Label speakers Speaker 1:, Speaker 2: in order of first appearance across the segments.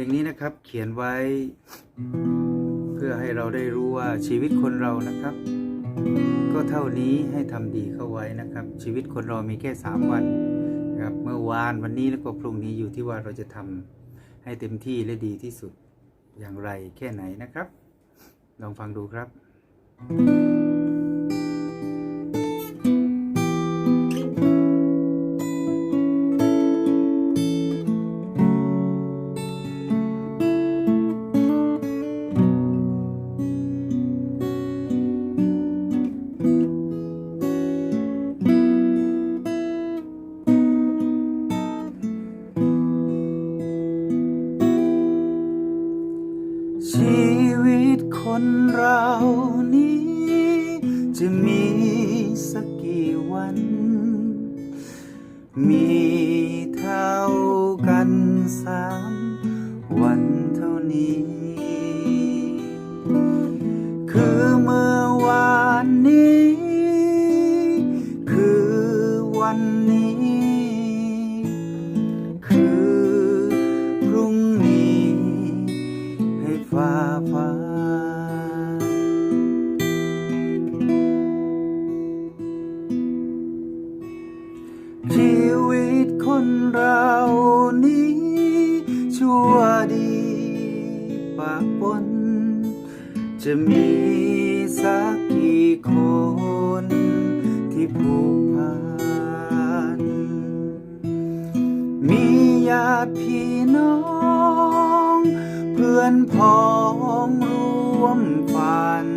Speaker 1: ลงนี้นะครับเขียนไว้ เพื่อให้เราได้รู้ว่าชีวิตคนเรานะครับ ก็เท่านี้ให้ทำดีเข้าไว้นะครับ ชีวิตคนเรามีแค่สามวันนะครับเมื่อวานวันนี้แล้วก็พรุ่งนี้อยู่ที่ว่าเราจะทำให้เต็มที่และดีที่สุดอย่างไรแค่ไหนนะครับ ลองฟังดูครับชี คนเรานี้ จะมีสักกี่วัน มีเท่ากันสามวันเท่านี้ คือเมื่อวานนี้ คือวันนี้ คือพรุ่งนี้ ให้ฟ้าฟ้า คนเรานี้ ชั่วดีปะปน จะมีสักกี่คน ที่ผูกพัน มีญาติพี่น้อง เพื่อนพ้องร่วมฝัน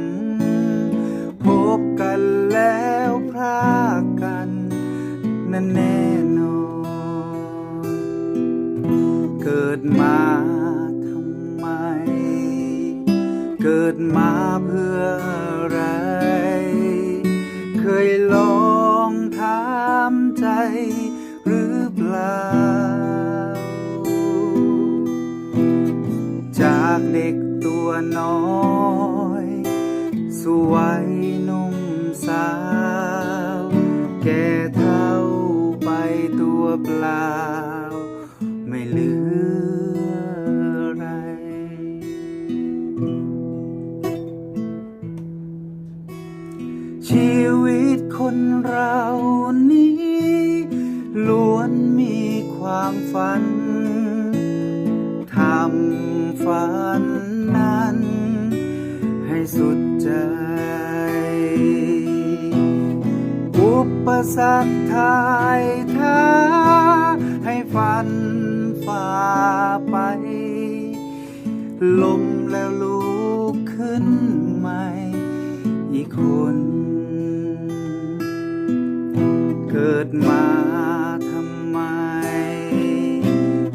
Speaker 1: พบกันแล้วพรากกันนั่นแน่ ดมาทำไม เกิดมาเพื่ออะไร เคยลองถามใจหรือเปล่า จากเด็กตัวน้อยสวยนุ่มสาว แก่เท่าไปตัวเปล่า สุดใจ อุปสรรคทายท้าให้ฝันฝ่าไป ลมแล้วลุกขึ้นใหม่ อีกคน เกิดมาทำไม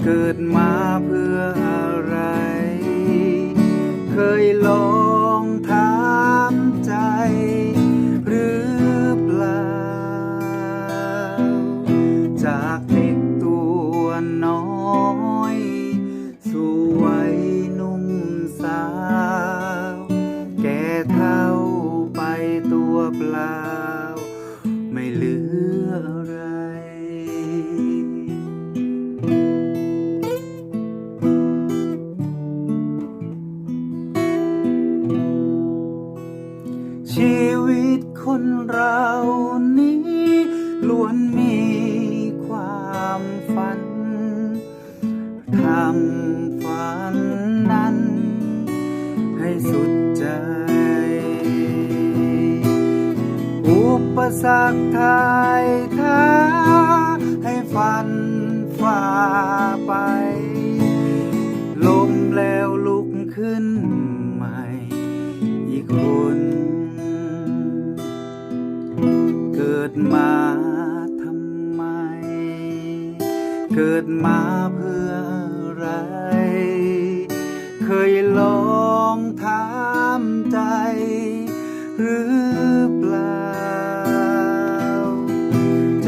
Speaker 1: เกิดมาเพื่ออะไร เคยลองานี้ล้วนมีความฝันทำฝันนั้น ให้สุดใจ อุปสรรคทายท้าให้ฝันฝ่าไป เกิดมาเพื่ออะไร เคยลองถามใจ หรือเปล่า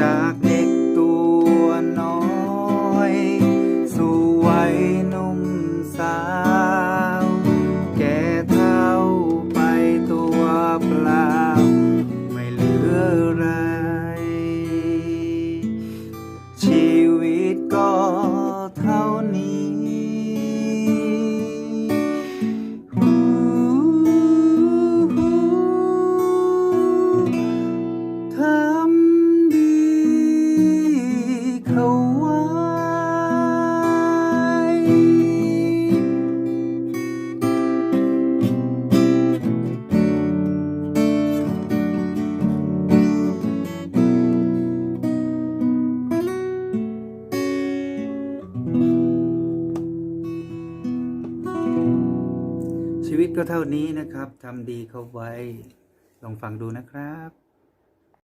Speaker 1: จากเด็กตัวน้อย สู่วัยหนุ่มสาว แก่เท่าไปตัวเปล่า ไม่เหลืออะไรชี วิตก็เท่านี้นะครับทำดีเข้าไว้ ลองฟังดูนะครับ